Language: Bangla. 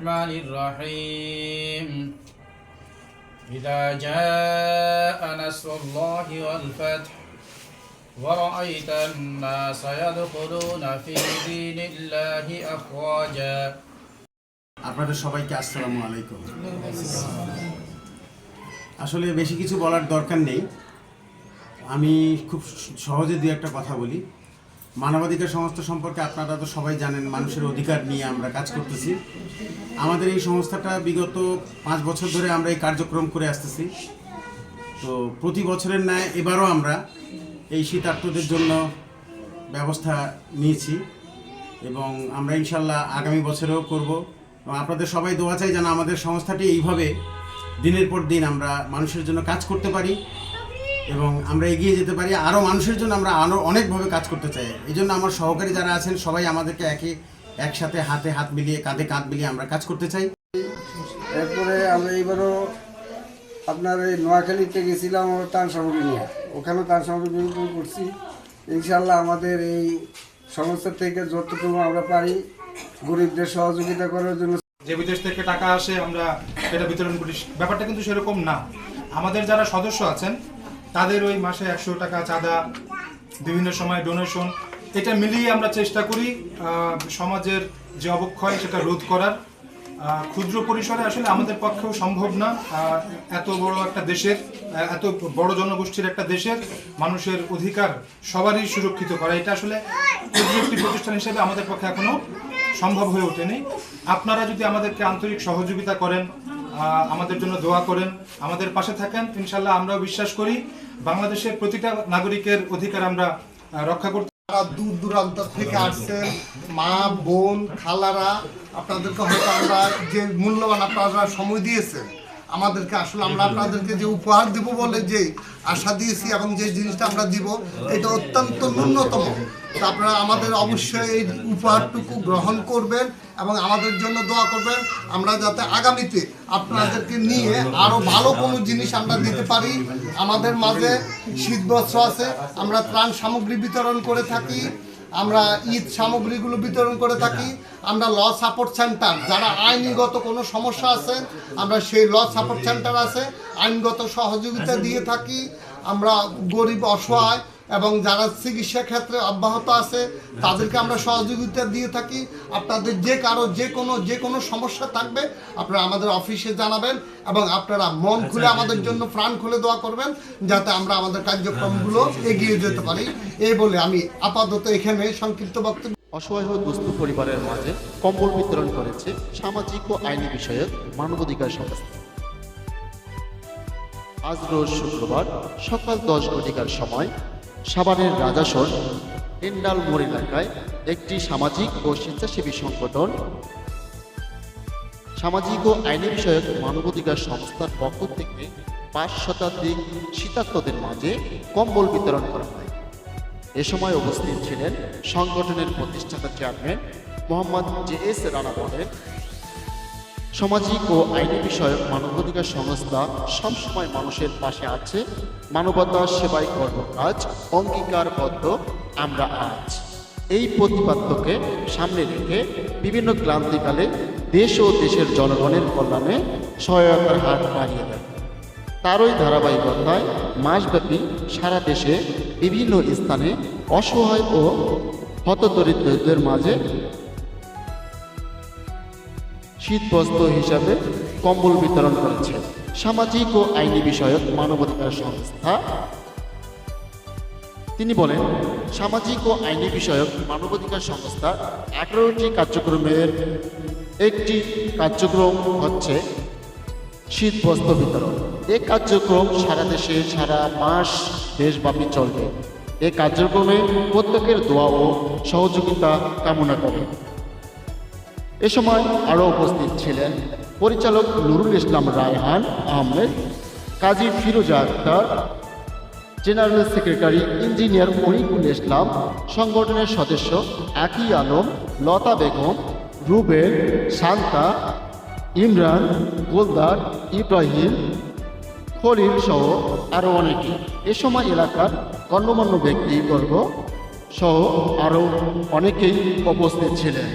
الرحمن الرحيم إذا جاء نصر الله والفتح ورأيت الناس يدخلون في دين الله أفواجا আপনাদের সবাইকে আসসালামু আলাইকুম আসলে বেশি কিছু বলার দরকার নেই আমি খুব সহজে দু একটা কথা বলি মানবাধিকার সংস্থা সম্পর্কে আপনারা তো সবাই জানেন, মানুষের অধিকার নিয়ে আমরা কাজ করতেছি। আমাদের এই সংস্থাটা বিগত পাঁচ বছর ধরে আমরা এই কার্যক্রম করে আসতেছি। তো প্রতি বছরের ন্যায় এবারও আমরা এই শীতার্থদের জন্য ব্যবস্থা নিয়েছি এবং আমরা ইনশাল্লাহ আগামী বছরেও করব। এবং আপনাদের সবাই দোয়া চাই যেন আমাদের সংস্থাটি এইভাবে দিনের পর দিন আমরা মানুষের জন্য কাজ করতে পারি। এবং আমরা এগিয়ে যেতে পারি। আরও মানুষের জন্য আমরা আরও অনেকভাবে কাজ করতে চাই। এই জন্য আমার সহকারী যারা আছেন সবাই আমাদেরকে একে একসাথে হাতে হাত মিলিয়ে কাঁধে কাঁধ মিলিয়ে আমরা কাজ করতে চাই। এরপরে আমরা এইবারও আপনার এই নোয়াখালীতে গেছিলাম আমরা তান সামগ্রী নিয়ে। ওখানেও তান সামগ্রী করছি। ইনশাল্লাহ আমাদের এই সংস্থা থেকে যতটুকু আমরা পারি গরিবদের সহযোগিতা করার জন্য। যে বিদেশ থেকে টাকা আসে আমরা এটা বিতরণ করি। ব্যাপারটা কিন্তু সেরকম না। আমাদের যারা সদস্য আছেন তাদের ওই মাসে একশো টাকা চাঁদা, বিভিন্ন সময় ডোনেশন এটা মিলিয়ে আমরা চেষ্টা করি সমাজের যে অবক্ষয় সেটা রোধ করার। ক্ষুদ্র পরিসরে আসলে আমাদের পক্ষেও সম্ভব না এত বড় একটা দেশের এত বড় জনগোষ্ঠীর একটা দেশের মানুষের অধিকার সবারই সুরক্ষিত করা। এটা আসলে ক্ষুদ্র একটি প্রতিষ্ঠান হিসেবে আমাদের পক্ষে এখনও সম্ভব হয়ে ওঠেনি। আপনারা যদি আমাদেরকে আন্তরিক সহযোগিতা করেন আমাদের জন্য দোয়া করেন। আমাদের পাশে থাকেন। ইনশাল্লাহ আমরাও বিশ্বাস করি বাংলাদেশের প্রতিটা নাগরিকের অধিকার আমরা রক্ষা করতে দূর দূরান্ত থেকে আসছেন, মা, বোন, খালারা, আপনাদেরকে হয়তো আমরা যে মূল্যবান আপনারা সময় দিয়েছেন, আমাদেরকে আসলে আমরা আপনাদেরকে যে উপহার দিব বলে যে আশা দিয়েছি এবং যে জিনিসটা আমরা দিব, এটা অত্যন্ত ন্যূনতম। তো আপনারা আমাদের অবশ্যই এই উপহারটুকু গ্রহণ করবেন এবং আমাদের জন্য দোয়া করবেন। আমরা যাতে আগামীতে আপনাদেরকে নিয়ে আরও ভালো কোনো জিনিস আমরা দিতে পারি। আমাদের মাঝে শীত বস্ত্র আছে, আমরা ত্রাণ সামগ্রী বিতরণ করে থাকি, আমরা ঈদ সামগ্রীগুলো বিতরণ করে থাকি, আমরা ল সাপোর্ট সেন্টার, যারা আইনগত কোনো সমস্যা আছে, আমরা সেই ল সাপোর্ট সেন্টার আছে, আইনগত সহযোগিতা দিয়ে থাকি, আমরা গরিব অসহায় এবং যারা চিকিৎসা ক্ষেত্রে অব্যাহত আছে তাদেরকে আমরা সহযোগিতা দিয়ে থাকি। আপনাদের যে কারও যে কোনো যে কোনো সমস্যা থাকবে আপনারা আমাদের অফিসে জানাবেন এবং আপনারা মন খুলে আমাদের জন্য প্রাণ খুলে দোয়া করবেন যাতে আমরা আমাদের কার্যক্রমগুলো এগিয়ে যেতে পারি। এই বলে আমি আপাতত এখানে সংক্ষিপ্ত বক্তব্য অসহায় দুস্থ পরিবারের মাঝে কম্বল বিতরণ করেছে সামাজিক ও আইনি বিষয়ক মানবাধিকার সংস্থা। আজ রোজ শুক্রবার সকাল দশ ঘটিকার সময় সাবানের রাজাসন এন্ডাল মোড় এলাকায় একটি সামাজিক ও স্বেচ্ছাসেবী সংগঠন। সামাজিক ও আইনি বিষয়ক মানবাধিকার সংস্থার পক্ষ থেকে পাঁচ শতাধিক শীতার্থদের মাঝে কম্বল বিতরণ করা হয়। এ সময় উপস্থিত ছিলেন সংগঠনের প্রতিষ্ঠাতা chairman Mohammad J S Rana বলেন সামাজিক ও আইনি বিষয়ক মানবাধিকার সংস্থা সবসময় মানুষের পাশে আছে। মানবতা সেবাই কর্মকাজ অঙ্গীকারবদ্ধ আমরা আজ। এই প্রতিপাদ্যকে সামনে রেখে বিভিন্ন ক্লান্তিকালে দেশ ও দেশের জনগণের কল্যাণে সহায়তার হাত বাড়িয়ে দেয়। তারই ধারাবাহিকতায় মাসব্যাপী সারা দেশে বিভিন্ন স্থানে অসহায় ও হতদরিদ্রদের মাঝে শীতবস্ত্র হিসাবে কম্বল বিতরণ করেছে। সামাজিক ও আইনি বিষয়ক মানবাধিকার সংস্থা। তিনি বলেন, সামাজিক ও আইনি বিষয়ক মানবাধিকার সংস্থা এগারোটি কার্যক্রমের একটি কার্যক্রম হচ্ছে শীত বস্ত্র বিতরণ। এই কার্যক্রম সারা দেশে, সারা মাস দেশব্যাপী চলবে। এই কার্যক্রমে প্রত্যেকের দোয়া ও সহযোগিতা কামনা করে। এ সময় আরও উপস্থিত ছিলেন পরিচালক Nurul Islam Raihan Ahmed, Kazi Firoza Akhtar, general secretary engineer Monikul Islam, সংগঠনের সদস্য একই আলম, লতা বেগম, রুবেল, শান্তা, ইমরান, গোলদার, ইব্রাহিম, খলিল সহ আরও অনেকে। এ সময় এলাকার গণ্যমান্য ব্যক্তিবর্গ সহ আরও অনেকেই উপস্থিত ছিলেন।